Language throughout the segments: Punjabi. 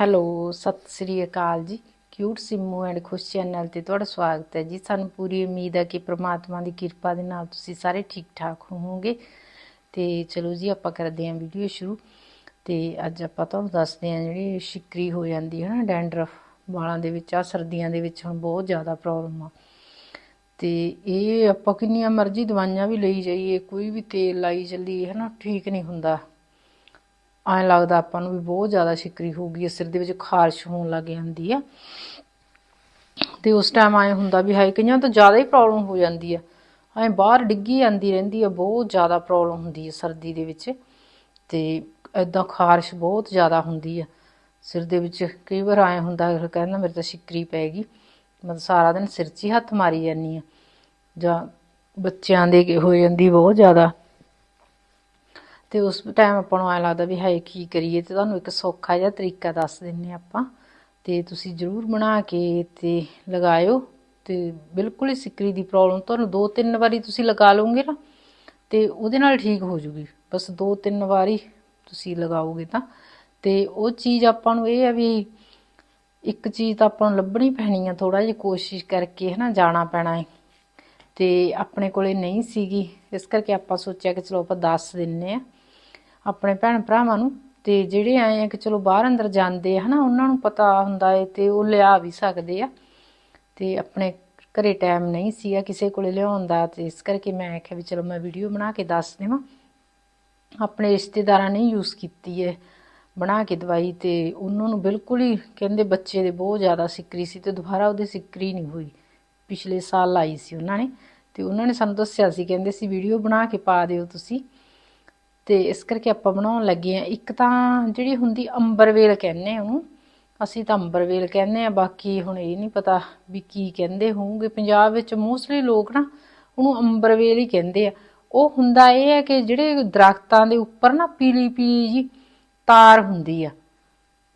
ਹੈਲੋ, ਸਤਿ ਸ੍ਰੀ ਅਕਾਲ ਜੀ। Cute Simmu and Khush channel ਤੇ ਤੁਹਾਡਾ ਸਵਾਗਤ ਹੈ ਜੀ। ਸਾਨੂੰ ਪੂਰੀ ਉਮੀਦ ਹੈ ਕਿ ਪ੍ਰਮਾਤਮਾ ਦੀ ਕਿਰਪਾ ਦੇ ਨਾਲ ਤੁਸੀਂ ਸਾਰੇ ਠੀਕ ਠਾਕ ਹੋਵੋਗੇ। ਤੇ ਚਲੋ ਜੀ, ਆਪਾਂ ਕਰਦੇ ਹਾਂ ਵੀਡੀਓ ਸ਼ੁਰੂ। ਤੇ ਅੱਜ ਆਪਾਂ ਤੁਹਾਨੂੰ ਦੱਸਦੇ ਹਾਂ ਜਿਹੜੀ ਸ਼ਿਕਰੀ ਹੋ ਜਾਂਦੀ ਹੈ ਨਾ, ਡੈਂਡਰਫ ਵਾਲਾਂ ਦੇ ਵਿੱਚ ਆ ਸਰਦੀਆਂ ਦੇ ਵਿੱਚ ਹੁਣ ਬਹੁਤ ਜ਼ਿਆਦਾ ਪ੍ਰੋਬਲਮ ਆ। ਤੇ ਇਹ ਆਪਾਂ ਕਿੰਨੀਆਂ ਮਰਜ਼ੀ ਦਵਾਈਆਂ ਵੀ ਲਈ ਜਾਈਏ, ਕੋਈ ਵੀ ਤੇਲ ਲਾਈ ਚੱਲੀਏ ਹੈ ਨਾ ਠੀਕ ਨਹੀਂ ਹੁੰਦਾ। ਐਂ ਲੱਗਦਾ ਆਪਾਂ ਨੂੰ ਵੀ ਬਹੁਤ ਜ਼ਿਆਦਾ ਸ਼ਿਕਰੀ ਹੋ ਗਈ ਹੈ, ਸਿਰ ਦੇ ਵਿੱਚ ਖਾਰਸ਼ ਹੋਣ ਲੱਗ ਜਾਂਦੀ ਆ। ਤੇ ਉਸ ਟਾਈਮ ਐਂ ਹੁੰਦਾ ਵੀ ਹਾਏ, ਕਈਆਂ ਤਾਂ ਜ਼ਿਆਦਾ ਹੀ ਪ੍ਰੋਬਲਮ ਹੋ ਜਾਂਦੀ ਆ। ਐਂ ਬਾਹਰ ਡਿੱਗੀ ਜਾਂਦੀ ਰਹਿੰਦੀ ਆ, ਬਹੁਤ ਜ਼ਿਆਦਾ ਪ੍ਰੋਬਲਮ ਹੁੰਦੀ ਹੈ ਸਰਦੀ ਦੇ ਵਿੱਚ। ਤੇ ਐਦਾਂ ਖਾਰਸ਼ ਬਹੁਤ ਜ਼ਿਆਦਾ ਹੁੰਦੀ ਆ। ਸਿਰ ਦੇ ਵਿੱਚ ਕਈ ਵਾਰ ਐਂ ਹੁੰਦਾ ਕਹਿੰਦਾ ਮੇਰੇ ਤਾਂ ਸ਼ਿਕਰੀ ਪੈ ਗਈ। ਮਤਲਬ ਸਾਰਾ ਦਿਨ ਸਿਰ 'ਚ ਹੀ ਹੱਥ ਮਾਰੀ ਜਾਂਦੀ ਆ। ਜਾਂ ਬੱਚਿਆਂ ਦੇ ਹੋ ਜਾਂਦੀ ਬਹੁਤ ਜ਼ਿਆਦਾ। ਤੇ ਉਸ ਟਾਈਮ ਆਪਾਂ ਨੂੰ ਐ ਲੱਗਦਾ ਵੀ ਹਾਏ, ਕੀ ਕਰੀਏ? ਤੇ ਤੁਹਾਨੂੰ ਇੱਕ ਸੌਖਾ ਜਿਹਾ ਤਰੀਕਾ ਦੱਸ ਦਿੰਨੇ ਆਪਾਂ। ਤੇ ਤੁਸੀਂ ਜ਼ਰੂਰ ਬਣਾ ਕੇ ਤੇ ਲਗਾਇਓ। ਤੇ ਬਿਲਕੁਲ ਹੀ ਸਿੱਕਰੀ ਦੀ ਪ੍ਰੋਬਲਮ ਤੁਹਾਨੂੰ ਦੋ ਤਿੰਨ ਵਾਰੀ ਤੁਸੀਂ ਲਗਾ ਲਓਗੇ ਨਾ, ਤੇ ਉਹਦੇ ਨਾਲ ਠੀਕ ਹੋ ਜੂਗੀ। ਬਸ ਦੋ ਤਿੰਨ ਵਾਰੀ ਤੁਸੀਂ ਲਗਾਓਗੇ ਤਾਂ। ਤੇ ਉਹ ਚੀਜ਼ ਆਪਾਂ ਨੂੰ ਇਹ ਆ ਵੀ ਇੱਕ ਚੀਜ਼ ਤਾਂ ਆਪਾਂ ਨੂੰ ਲੱਭਣੀ ਪੈਣੀ ਆ ਥੋੜਾ ਜਿਹਾ ਕੋਸ਼ਿਸ਼ ਕਰਕੇ ਹਨਾ, ਜਾਣਾ ਪੈਣਾ ਹੈ ਤੇ ਆਪਣੇ ਕੋਲੇ ਨਹੀਂ ਸੀਗੀ। ਇਸ ਕਰਕੇ ਆਪਾਂ ਸੋਚਿਆ ਕਿ ਚਲੋ ਆਪਾਂ ਦੱਸ ਦਿੰਨੇ ਆ। ਆਪਣੇ ਭੈਣ ਭਰਾਵਾਂ ਨੂੰ, ਤੇ ਜਿਹੜੇ ਆਏ ਆ ਕਿ ਚਲੋ ਬਾਹਰ ਅੰਦਰ ਜਾਂਦੇ ਆ, ਹਨਾ, ਉਹਨਾਂ ਨੂੰ ਪਤਾ ਹੁੰਦਾ ਏ ਤੇ ਉਹ ਲਿਆ ਵੀ ਸਕਦੇ ਆ। ਤੇ ਆਪਣੇ ਘਰੇ ਟਾਈਮ ਨਹੀਂ ਸੀਗਾ ਕਿਸੇ ਕੋਲੇ ਲਿਆਉਣ ਦਾ, ਤੇ ਇਸ ਕਰਕੇ ਮੈਂ ਆਖਿਆ ਵੀ ਚਲੋ ਮੈਂ ਵੀਡੀਓ ਬਣਾ ਕੇ ਦੱਸ ਦੇਵਾਂ। ਆਪਣੇ ਰਿਸ਼ਤੇਦਾਰਾਂ ਨੇ ਯੂਜ਼ ਕੀਤੀ ਹੈ ਬਣਾ ਕੇ ਦਵਾਈ ਤੇ ਉਹਨਾਂ ਨੂੰ ਬਿਲਕੁਲ ਹੀ ਕਹਿੰਦੇ ਬੱਚੇ ਦੇ ਬਹੁਤ ਜ਼ਿਆਦਾ ਸਿੱਕਰੀ ਸੀ ਤੇ ਦੁਬਾਰਾ ਉਹਦੇ ਸਿੱਕਰੀ ਨਹੀਂ ਹੋਈ। ਪਿਛਲੇ ਸਾਲ ਆਈ ਸੀ ਉਹਨਾਂ ਨੇ, ਤੇ ਉਹਨਾਂ ਨੇ ਸਾਨੂੰ ਦੱਸਿਆ ਸੀ, ਕਹਿੰਦੇ ਸੀ ਵੀਡੀਓ ਬਣਾ ਕੇ ਪਾ ਦਿਓ ਤੁਸੀਂ। ਤੇ ਇਸ ਕਰਕੇ ਆਪਾਂ ਬਣਾਉਣ ਲੱਗੇ ਆ ਇੱਕ ਤਾਂ ਜਿਹੜੀ ਹੁੰਦੀ ਅੰਬਰਵੇਲ ਕਹਿੰਦੇ ਆ ਉਹਨੂੰ, ਅਸੀਂ ਤਾਂ ਅੰਬਰਵੇਲ ਕਹਿੰਦੇ ਆ ਬਾਕੀ ਹੁਣ ਇਹ ਨਹੀਂ ਪਤਾ ਵੀ ਕੀ ਕਹਿੰਦੇ ਹੋਣਗੇ। ਪੰਜਾਬ ਵਿੱਚ ਮੋਸਟਲੀ ਲੋਕ ਨਾ ਉਹਨੂੰ ਅੰਬਰਵੇਲ ਹੀ ਕਹਿੰਦੇ ਆ। ਉਹ ਹੁੰਦਾ ਇਹ ਹੈ ਕਿ ਜਿਹੜੇ ਦਰਖਤਾਂ ਦੇ ਉੱਪਰ ਨਾ ਪੀਲੀ ਪੀਲੀ ਜੀ ਤਾਰ ਹੁੰਦੀ ਆ,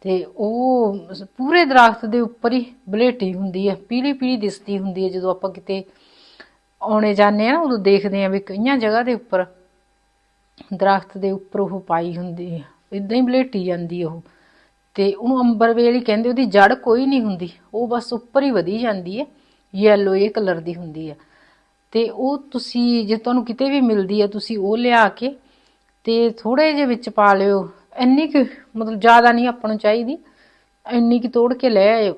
ਤੇ ਉਹ ਪੂਰੇ ਦਰਖਤ ਦੇ ਉੱਪਰ ਹੀ ਬਲੇਟੀ ਹੁੰਦੀ ਆ, ਪੀਲੀ ਪੀਲੀ ਦਿਸਦੀ ਹੁੰਦੀ ਹੈ ਜਦੋਂ ਆਪਾਂ ਕਿਤੇ ਆਉਣੇ ਜਾਂਦੇ ਆ ਨਾ, ਉਦੋਂ ਦੇਖਦੇ ਆ ਵੀ ਕਈਆਂ ਜਗ੍ਹਾ ਦੇ ਉੱਪਰ ਦਰਖਤ ਦੇ ਉੱਪਰ ਉਹ ਪਾਈ ਹੁੰਦੀ ਹੈ। ਇਦਾਂ ਹੀ ਬਲੇਟੀ ਜਾਂਦੀ ਉਹ। ਤੇ ਉਹਨੂੰ ਅੰਬਰਵੇਲ ਹੀ ਕਹਿੰਦੇ, ਉਹਦੀ ਜੜ ਕੋਈ ਨਹੀਂ ਹੁੰਦੀ। ਉਹ ਬਸ ਉੱਪਰ ਹੀ ਵਧੀ ਜਾਂਦੀ ਹੈ। ਯੈਲੋ ਇਹ ਕਲਰ ਦੀ ਹੁੰਦੀ ਹੈ ਤੇ ਉਹ ਤੁਸੀਂ, ਜੇ ਤੁਹਾਨੂੰ ਕਿਤੇ ਵੀ ਮਿਲਦੀ ਹੈ ਤੁਸੀਂ ਉਹ ਲਿਆ ਕੇ ਤੇ ਥੋੜੇ ਜਿਹੇ ਵਿੱਚ ਪਾ ਲਿਓ। ਇੰਨੀ ਕਿ, ਮਤਲਬ ਜ਼ਿਆਦਾ ਨਹੀਂ ਆਪਾਂ ਨੂੰ ਚਾਹੀਦੀ। ਇੰਨੀ ਕਿ ਤੋੜ ਕੇ ਲੈ ਆਇਓ।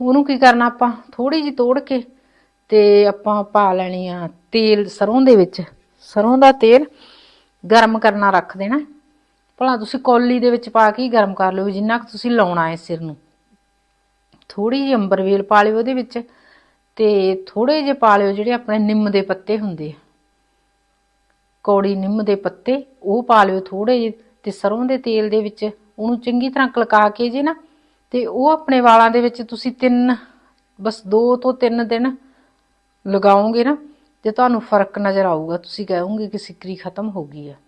ਉਹਨੂੰ ਕੀ ਕਰਨਾ ਆਪਾਂ? ਥੋੜੀ ਜਿਹੀ ਤੋੜ ਕੇ ਤੇ ਆਪਾਂ ਪਾ ਲੈਣੀ ਆ ਤੇਲ ਸਰੋਂ ਦੇ ਵਿੱਚ। ਸਰੋਂ ਦਾ ਤੇਲ ਗਰਮ ਕਰਨਾ ਰੱਖ ਦੇਣਾ। ਭਲਾ ਤੁਸੀਂ ਕੌਲੀ ਦੇ ਵਿੱਚ ਪਾ ਕੇ ਹੀ ਗਰਮ ਕਰ ਲਿਓ, ਜਿੰਨਾ ਕੁ ਤੁਸੀਂ ਲਾਉਣਾ ਹੈ ਸਿਰ ਨੂੰ। ਥੋੜੀ ਜਿਹੀ ਅੰਬਰਵੇਲ ਪਾ ਲਿਓ ਉਹਦੇ ਵਿੱਚ ਤੇ ਥੋੜੇ ਜਿਹੇ ਪਾ ਲਿਓ ਜਿਹੜੇ ਆਪਣੇ ਨਿੰਮ ਦੇ ਪੱਤੇ ਹੁੰਦੇ ਆ। ਕੌੜੀ ਨਿੰਮ ਦੇ ਪੱਤੇ ਉਹ ਪਾ ਲਿਓ ਥੋੜੇ ਜਿਹੇ ਤੇ ਸਰੋਂ ਦੇ ਤੇਲ ਦੇ ਵਿੱਚ ਉਹਨੂੰ ਚੰਗੀ ਤਰ੍ਹਾਂ ਕਲਕਾ ਕੇ ਜੇ ਨਾ ਤੇ ਉਹ ਆਪਣੇ ਵਾਲਾਂ ਦੇ ਵਿੱਚ ਤੁਸੀਂ ਤਿੰਨ, ਬਸ 2 ਤੋਂ 3 ਦਿਨ ਲਗਾਓਗੇ ਨਾ ਤੇ ਤੁਹਾਨੂੰ ਫ਼ਰਕ ਨਜ਼ਰ ਆਊਗਾ, ਤੁਸੀਂ ਕਹੋਗੇ ਕਿ ਸਿਕਰੀ ਖਤਮ ਹੋ ਗਈ ਹੈ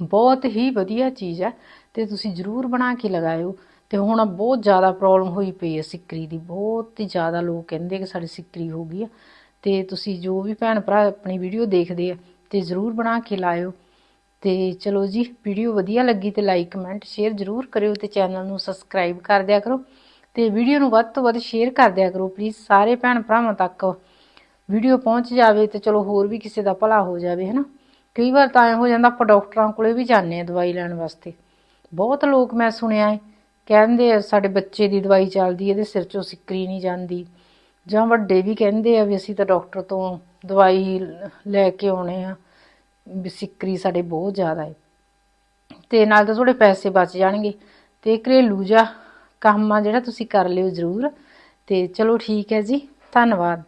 ਬਹੁਤ ਹੀ ਵਧੀਆ ਚੀਜ਼ ਹੈ ਤੇ ਤੁਸੀਂ ਜ਼ਰੂਰ ਬਣਾ ਕੇ ਲਗਾਇਓ। ਤੇ ਹੁਣ ਬਹੁਤ ਜ਼ਿਆਦਾ ਪ੍ਰੋਬਲਮ ਹੋਈ ਪਈ ਹੈ ਸਿਕਰੀ ਦੀ। ਬਹੁਤ ਹੀ ਜ਼ਿਆਦਾ ਲੋਕ ਕਹਿੰਦੇ ਕਿ ਸਾਡੀ ਸਿਕਰੀ ਹੋ ਗਈ ਆ। ਤੇ ਤੁਸੀਂ ਜੋ ਵੀ ਭੈਣ ਭਰਾ ਆਪਣੀ ਵੀਡੀਓ ਦੇਖਦੇ ਆ, ਤੇ ਜ਼ਰੂਰ ਬਣਾ ਕੇ ਲਾਇਓ। ਤੇ ਚਲੋ ਜੀ ਵੀਡੀਓ ਵਧੀਆ ਲੱਗੀ ਤੇ ਲਾਈਕ ਕਮੈਂਟ ਸ਼ੇਅਰ ਜ਼ਰੂਰ ਕਰਿਓ ਤੇ ਚੈਨਲ ਨੂੰ ਸਬਸਕ੍ਰਾਈਬ ਕਰ ਦਿਆ ਕਰੋ। ਤੇ ਵੀਡੀਓ ਨੂੰ ਵੱਧ ਤੋਂ ਵੱਧ ਸ਼ੇਅਰ ਕਰ ਦਿਆ ਕਰੋ ਪਲੀਜ਼ ਸਾਰੇ ਭੈਣ ਭਰਾਵਾਂ ਤੱਕ। ਵੀਡੀਓ ਪਹੁੰਚ ਜਾਵੇ ਤੇ ਚਲੋ ਹੋਰ ਵੀ ਕਿਸੇ ਦਾ ਭਲਾ ਹੋ ਜਾਵੇ, ਹਨਾ? ਕਈ ਵਾਰ ਤਾਂ ਐ ਹੋ ਜਾਂਦਾ ਆਪਾਂ ਡਾਕਟਰਾਂ ਕੋਲੇ ਵੀ ਜਾਂਦੇ ਆ ਦਵਾਈ ਲੈਣ ਵਾਸਤੇ। ਬਹੁਤ ਲੋਕ ਮੈਂ ਸੁਣਿਆ ਹੈ, ਕਹਿੰਦੇ ਆ ਸਾਡੇ ਬੱਚੇ ਦੀ ਦਵਾਈ ਚੱਲਦੀ, ਇਹਦੇ ਸਿਰ ਚੋਂ ਸਿੱਕਰੀ ਨਹੀਂ ਜਾਂਦੀ। ਜਾਂ ਵੱਡੇ ਵੀ ਕਹਿੰਦੇ ਆ ਵੀ ਅਸੀਂ ਤਾਂ ਡਾਕਟਰ ਤੋਂ ਦਵਾਈ ਲੈ ਕੇ ਆਉਣੇ ਆ, ਵੀ ਸਿੱਕਰੀ ਸਾਡੇ ਬਹੁਤ ਜ਼ਿਆਦਾ ਹੈ। ਤੇ ਨਾਲ ਤਾਂ ਥੋੜੇ ਪੈਸੇ ਬਚ ਜਾਣਗੇ। ਤੇ ਘਰੇਲੂ ਜਿਹਾ ਕੰਮ ਆ ਜਿਹੜਾ ਤੁਸੀਂ ਕਰ ਲਿਓ ਜ਼ਰੂਰ। ਤੇ ਚਲੋ ਠੀਕ ਹੈ ਜੀ, ਧੰਨਵਾਦ।